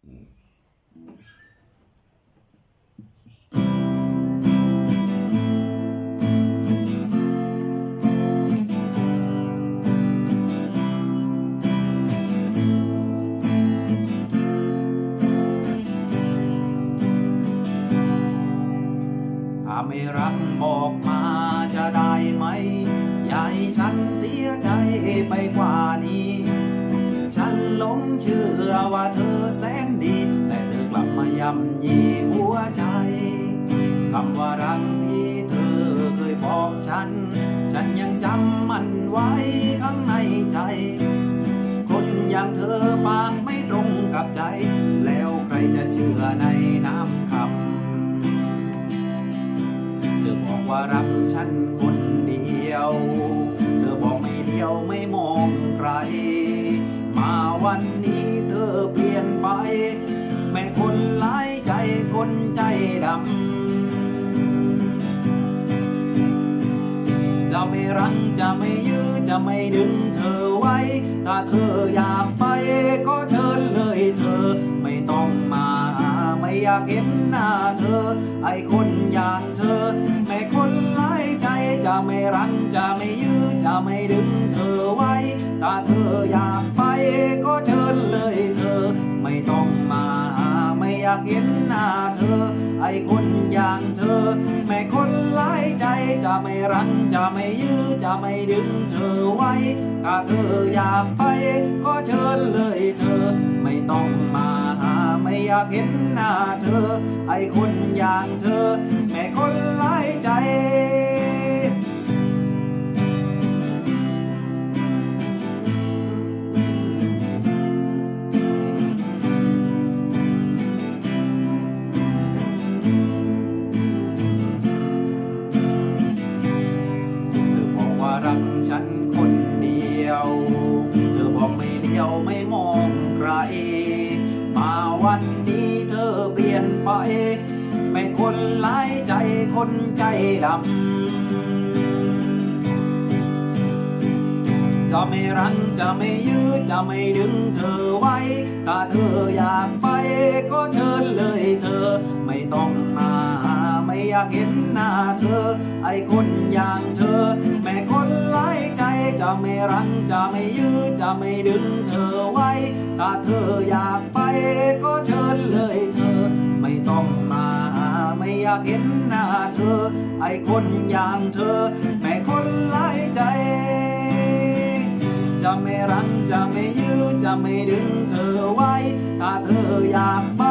ถ้าไม่รักบอกมาจะได้ไหมอย่าให้ฉันเสียใจไปกว่านี้ หลงเชื่อว่าเธอแสนดี แต่เธอกลับมายำยีหัวใจคำว่ารักที่เธอเคยบอกฉัน ฉันยังจำมันไว้ข้างในใจ คนอย่างเธอปากไม่ตรงกับใจ แล้วใครจะเชื่อในน้ำคำเธอบอกว่ารักฉันคนเดียว เธอบอกไม่เดียวไม่มอง วันนี้เธอเปลี่ยนไปแม่คนหลายใจคนใจดำ จะไม่รั้งจะไม่ยื้อจะไม่ดึงเธอไว้ ถ้าเธออยากไปก็เชิญเลยเธอ ไม่ต้องมาไม่อยากเห็นหน้าเธอ ไอคนอย่างเธอแม่คนหลายใจจะไม่รั้งจะไม่ยื้อจะไม่ดึง เธอ ไอ้คนอย่างเธอ แม่คนหลายใจจะไม่รั้งจะไม่ยื้อจะไม่ดึงเธอไว้ถ้าเธออยากไป ก็เชิญเลยเธอ ไม่ต้องมาหาไม่อยากเห็นหน้าเธอ ไอ้คนอย่างเธอ แม่คนหลายใจ ฉันคนเดียว เธอบอกไม่เลี้ยวไม่มองใคร มาวันนี้เธอเปลี่ยนไป ไม่คนหลายใจคนใจดำ จะไม่รั้งจะไม่ยื้อจะไม่ดึงเธอไว้ ถ้าเธออยากไปก็เชิญเลยเธอไม่ต้องมาไม่อยากเห็นหน้าเธอ ไอ้คนอย่างเธอ แม่คน จะไม่รั้งจะไม่ยื้อจะไม่ดึงเธอไว้ ถ้าเธออยากไปก็เชิญเลยเธอ ไม่ต้องมาไม่อยากเห็นหน้าเธอ ไอคนอย่างเธอแม่คนหลายใจ จะไม่รั้งจะไม่ยื้อจะไม่ดึงเธอไว้ ถ้าเธออยากไป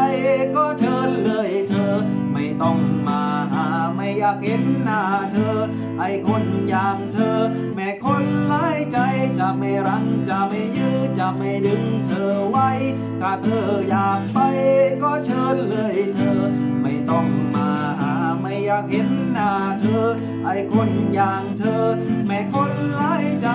ก็เชิญเลยเธอ ไม่ต้องมาหาไม่อยากเห็นหน้าเธอ ไอคนอย่างเธอ แม่คนหลายใจจะไม่รังจะไม่ยื้อจะไม่ดึงเธอไว้ ถ้าเธออยากไปก็เชิญเลยเธอ ไม่ต้องมาหาไม่อยากเห็นหน้าเธอ ไอคนอย่างเธอ แม่คนหลายใจ